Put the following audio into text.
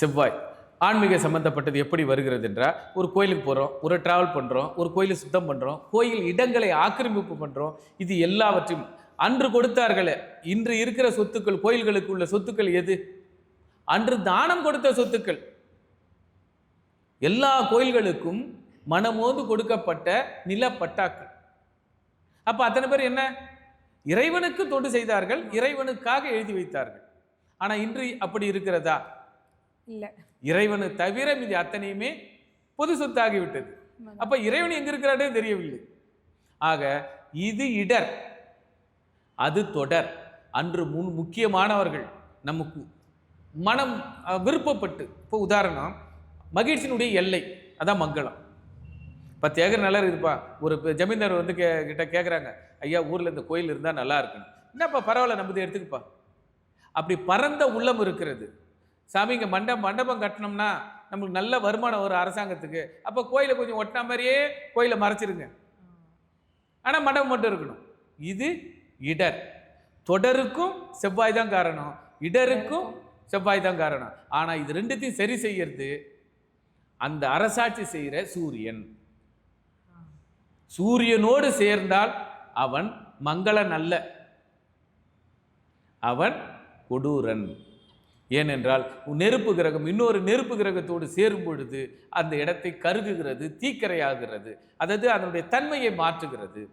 செவ்வாய். ஆன்மீக சம்பந்தப்பட்டது எப்படி வருகிறது என்றால் ஒரு கோயிலுக்கு போகிறோம் ஒரு டிராவல் பண்ணுறோம் ஒரு கோயிலை சுத்தம் பண்ணுறோம் கோயில் இடங்களை ஆக்கிரமிப்பு பண்ணுறோம் இது எல்லாவற்றையும் அன்று கொடுத்தார்களே இன்று இருக்கிற சொத்துக்கள் கோயில்களுக்கு உள்ள சொத்துக்கள் எது? அன்று தானம் கொடுத்த சொத்துக்கள். எல்லா கோயில்களுக்கும் மனமோது கொடுக்கப்பட்ட நிலப்பட்டாக்கள். அப்போ அத்தனை பேர் என்ன? இறைவனுக்கு தொண்டு செய்தார்கள் இறைவனுக்காக எழுதி வைத்தார்கள். ஆனால் இன்று அப்படி இருக்கிறதா? இல்ல. இறைவனை தவிர மீதி அத்தனையுமே பொது சொத்தாகிவிட்டது அப்ப இறைவன் எங்க இருக்கிறாரே தெரியவில்லை. ஆக இது இடர் அது தொடர். அன்று முன் முக்கியமானவர்கள் நமக்கு மனம் விருப்பப்பட்டு இப்போ உதாரணம் மகிழ்ச்சியினுடைய எல்லை அதான் மங்களம். பத்து ஏக்கர் நல்லா இருக்குதுப்பா. ஒரு ஜமீன்தார் வந்து கே கிட்ட கேட்குறாங்க ஐயா ஊரில் இந்த கோயில் இருந்தால் நல்லா இருக்குன்னு. என்னப்பா பரவாயில்ல நம்ம இதை எடுத்துக்கப்பா. அப்படி பரந்த உள்ளம் இருக்கிறது. சாமி இங்கே மண்டபம் மண்டபம் கட்டினோம்னா நம்மளுக்கு நல்ல வருமானம் வரும் அரசாங்கத்துக்கு. அப்போ கோயிலை கொஞ்சம் ஒட்டின மாதிரியே கோயிலை மறைச்சிருங்க. ஆனால் மண்டபம் மட்டும் இருக்கணும். இது இடர். தொடருக்கும் செவ்வாய் தான் காரணம். இடருக்கும் செவ்வாய் தான் காரணம். ஆனால் இது ரெண்டுத்தையும் சரி செய்யறது அந்த அரசாட்சி செய்கிற சூரியன். சூரியனோடு சேர்ந்தால் அவன் மங்களன் அல்ல அவன் கொடூரன். ஏனென்றால் நெருப்பு கிரகம் இன்னொரு நெருப்பு கிரகத்தோடு சேரும் பொழுது அந்த இடத்தை கருகுகிறது தீக்கரையாகிறது. அதாவது அதனுடைய தன்மையை மாற்றுகிறது.